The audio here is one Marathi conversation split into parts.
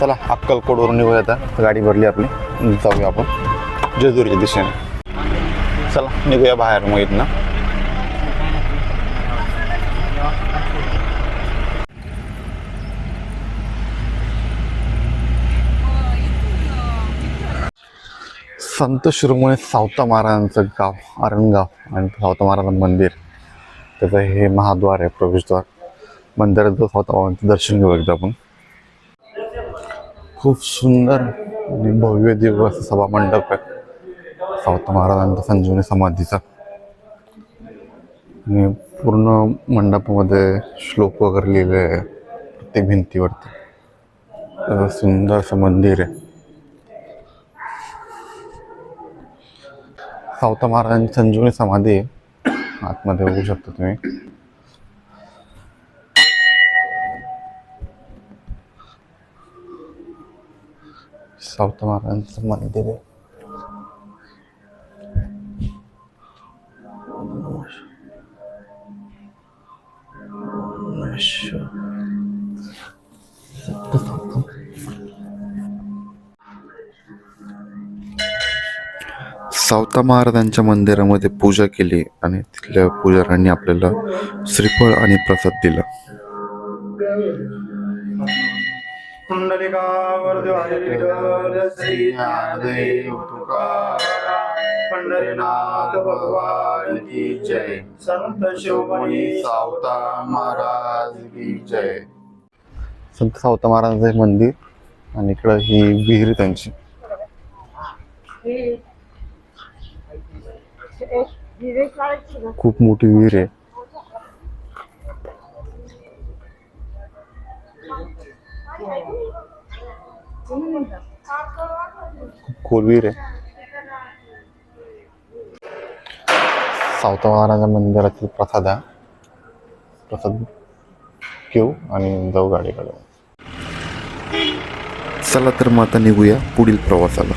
चला अक्कलकोडवरून निघूया आता. गाडी भरली आपली. जाऊया आपण. जेजुरीच्या दिशेने. चला निघूया बाहेर मग इथनं. संत शिरोमणी सावता महाराजांचं गाव आरणगाव आणि सावता महाराजांचं मंदिर. त्याचं हे महाद्वार आहे प्रवेशद्वार. मंदिरात जो सावता महाराजांचं दर्शन घेऊ एकदा आपण. खूप सुंदर आणि भव्य दिव्य असं सभा मंडप आहे. सावत महाराजांचा संजीवनी समाधीचा. आणि पूर्ण मंडपामध्ये श्लोक वगैरे लिहिले आहे. प्रत्येक भिंतीवरती. सुंदर असं मंदिर आहे. सावता महाराजांची संजीवनी समाधी आहे. आतमध्ये बघू शकता तुम्ही. सावता महाराजांचं मंदिर आहे सावता महाराजांच्या मंदिरामध्ये पूजा केली आणि तिथल्या पुजाऱ्यांनी आपल्याला श्रीफळ आणि प्रसाद दिला. पंढरीनाथ भगवान की जय संत शिवमणी सावता महाराज की जय संत सावता महाराजांचे मंदिर आणि इकडं ही विहीर आहे त्यांची. खूप मोठी विहीर आहे. कोलवीर आहे. सावता महाराजा मंदिरातील प्रसाद प्रसाद घेऊ आणि जाऊ गाडीकडे. चला तर मग आता निघूया पुढील प्रवासाला.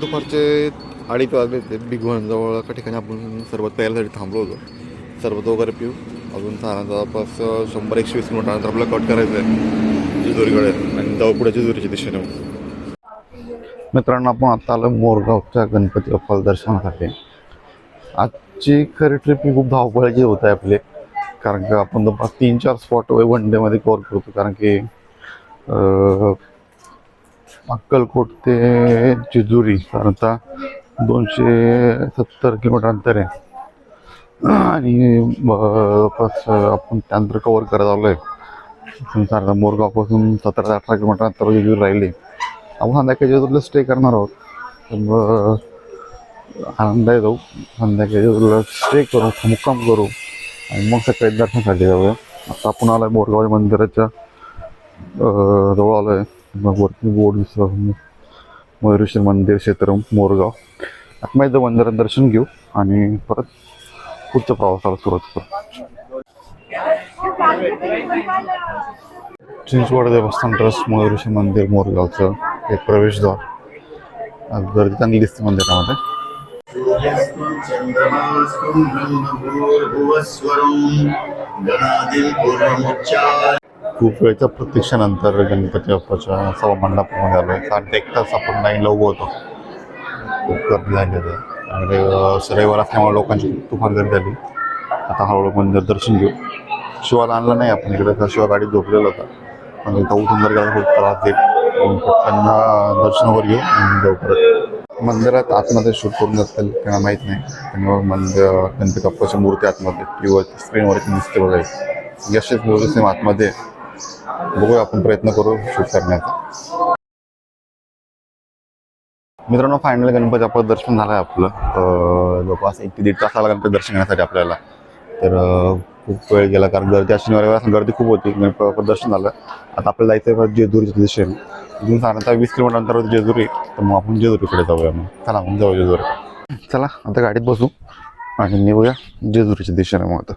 दुपारचे अडीच वाजले ते भिगवणजवळ एका ठिकाणी आपण सरबत तयारीसाठी थांबलो होतो. सरबत वगैरे पिऊ. अजून साधारण जवळपास शंभर एकशे वीस किलोमीटर आपल्याला कट करायचं आहे जेजुरीकडे आणि जाऊ पुढे दिशेने मित्रांनो आपण आता आलो मोरगावच्या गणपती बाप्पाला दर्शनासाठी. आजची खरी ट्रिप ही खूप धावपळाची होत आहे आपली. कारण का आपण जवळपास तीन चार स्पॉट वन डेमध्ये कव्हर करतो. कारण की अक्कलकोट ते जेजुरी साधारणतः दोनशे सत्तर किलोमीटर अंतर आहे. आणि जवळपास आपण त्यानंतर कवर करत आलो आहे साधारणतः मोरगावपासून सतरा ते अठरा किलोमीटर अंतर जेजुरी राहिली. आपण संध्याकाळच्या स्टे करणार आहोत. तर मग आनंदाय जाऊ संध्याकाळच्या स्टे करू मुक्काम करू. आणि मग सकाळी दर्शनासाठी जाऊया. आता आपण आलोय मोरगाव मंदिराच्या जवळ आलो आहे मग वरती बोर्ड दिसलं मयुरेश्वर मंदिर क्षेत्र मोरगाव. आता जाऊ मंदिरात दर्शन घेऊ आणि परत पुढच्या प्रवासाला सुरुवात करू. चिंचवड देवस्थान ट्रस्ट मयुरेश्वर मंदिर मोरगावचं एक प्रवेशद्वार. गर्दी चांगली दिसते मंदिरामध्ये खूप वेळच्या प्रतीक्षेनंतर गणपती बाप्पाच्या सभा मंडपामध्ये आलो साठ एक तास आपण लाईनला उभं होतो खूप गर्दी झाली होती आणि अं, रविवार असल्यामुळे लोकांची तुफान गर्दी झाली. आता हळूहळू मंदिर दर्शन घेऊ. शिवाला आणलं नाही आपण इकडे तर शिवा गाडीत झोपलेला होता. पण इथं उठून जर गेला खूप त्रास देईल. पण त्यांना दर्शनावर घेऊ आणि जाऊ परत. मंदिरात आतमध्ये शूट करून जातील त्यांना माहीत नाही. त्यामुळे मंदिर गणपती बाप्पाची मूर्ती आतमध्ये किंवा स्क्रीनवरती दिसते बघायची. यशच मूर्ती सेम आतमध्ये बघूया आपण प्रयत्न करू शूट करण्याचा. मित्रांनो फायनल गणपती बाप्पा दर्शन झालं आहे आपलं जवळपास एक ते दीड तासाला गणपती दर्शन घेण्यासाठी आपल्याला. तर खूप वेळ गेला कारण गर्दी अशी शनिवारी गर्दी खूप होती. म्हणजे गणपती दर्शन झालं. आता आपल्याला जायचं आहे जेजुरीच्या दिशेने इथून साधारणतः वीस किलोमीटर अंतरावर जेजुरी. तर मग आपण जेजुरीकडे जाऊया मग. चला मग जाऊ जेजुरी चला आता गाडीत बसू आणि निघूया जेजुरीच्या दिशेने मग आता.